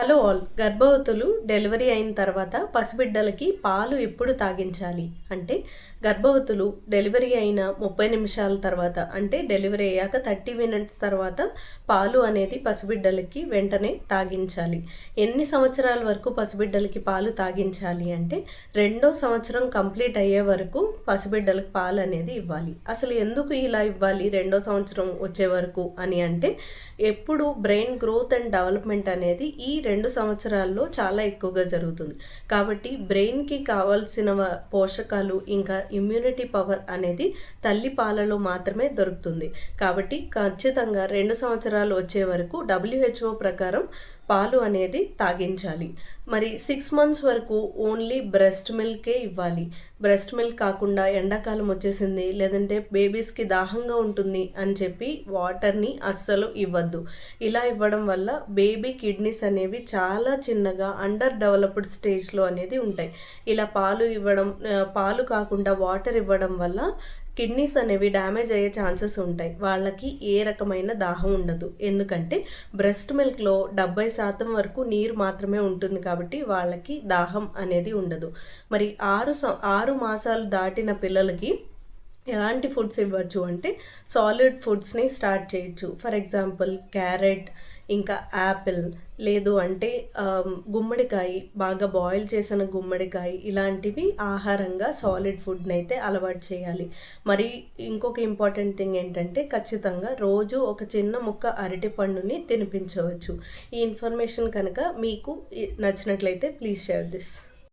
Hello all. గర్భవతులు delivery అయిన తర్వాత పసిబిడ్డలకి పాలు ఎప్పుడు తాగించాలి? అంటే గర్భవతులు డెలివరీ అయిన ముప్పై నిమిషాల తర్వాత అంటే డెలివరీ అయ్యాక థర్టీ మినిట్స్ తర్వాత పాలు అనేది పసిబిడ్డలకి వెంటనే తాగించాలి. ఎన్ని సంవత్సరాల వరకు పసిబిడ్డలకి పాలు తాగించాలి అంటే రెండో సంవత్సరం కంప్లీట్ అయ్యే వరకు పసిబిడ్డలకు పాలు అనేది ఇవ్వాలి. అసలు ఎందుకు ఇలా ఇవ్వాలి రెండో సంవత్సరం వచ్చే వరకు అని అంటే ఎప్పుడు బ్రెయిన్ గ్రోత్ అండ్ డెవలప్మెంట్ అనేది ఈ రెండు సంవత్సరాల్లో చాలా ఎక్కువగా జరుగుతుంది. కాబట్టి బ్రెయిన్కి కావాల్సిన పోషకాలు ఇంకా ఇమ్యూనిటీ పవర్ అనేది తల్లి పాలలో మాత్రమే దొరుకుతుంది. కాబట్టి ఖచ్చితంగా రెండు సంవత్సరాలు వచ్చే వరకు డబ్ల్యూహెచ్ఓ ప్రకారం పాలు అనేది తాగించాలి. మరి సిక్స్ మంత్స్ వరకు ఓన్లీ బ్రెస్ట్ మిల్కే ఇవ్వాలి. బ్రెస్ట్ మిల్క్ కాకుండా ఎండాకాలం వచ్చేసింది లేదంటే బేబీస్కి దాహంగా ఉంటుంది అని చెప్పి వాటర్ని అస్సలు ఇవ్వద్దు. ఇలా ఇవ్వడం వల్ల బేబీ కిడ్నీస్ అనేవి చాలా చిన్నగా అండర్ డెవలప్డ్ స్టేజ్లో అనేది ఉంటాయి. ఇలా పాలు ఇవ్వడం పాలు కాకుండా వాటర్ ఇవ్వడం వల్ల కిడ్నీస్ అనేవి డ్యామేజ్ అయ్యే ఛాన్సెస్ ఉంటాయి. వాళ్ళకి ఏ రకమైన దాహం ఉండదు. ఎందుకంటే బ్రెస్ట్ మిల్క్లో డెబ్బై శాతం వరకు నీరు మాత్రమే ఉంటుంది కాబట్టి వాళ్ళకి దాహం అనేది ఉండదు. మరి ఆరు ఆరు మాసాలు దాటిన పిల్లలకి ఎలాంటి ఫుడ్స్ ఇవ్వచ్చు అంటే సాలిడ్ ఫుడ్స్ని స్టార్ట్ చేయొచ్చు. ఫర్ ఎగ్జాంపుల్ క్యారెట్ ఇంకా యాపిల్ లేదు అంటే గుమ్మడికాయ బాగా బాయిల్ చేసిన గుమ్మడికాయ ఇలాంటివి ఆహారంగా సాలిడ్ ఫుడ్ని అయితే అలవాటు చేయాలి. మరి ఇంకొక ఇంపార్టెంట్ థింగ్ ఏంటంటే ఖచ్చితంగా రోజు ఒక చిన్న ముక్క అరటి పండుని తినిపించవచ్చు. ఈ ఇన్ఫర్మేషన్ కనుక మీకు నచ్చినట్లయితే ప్లీజ్ షేర్ దిస్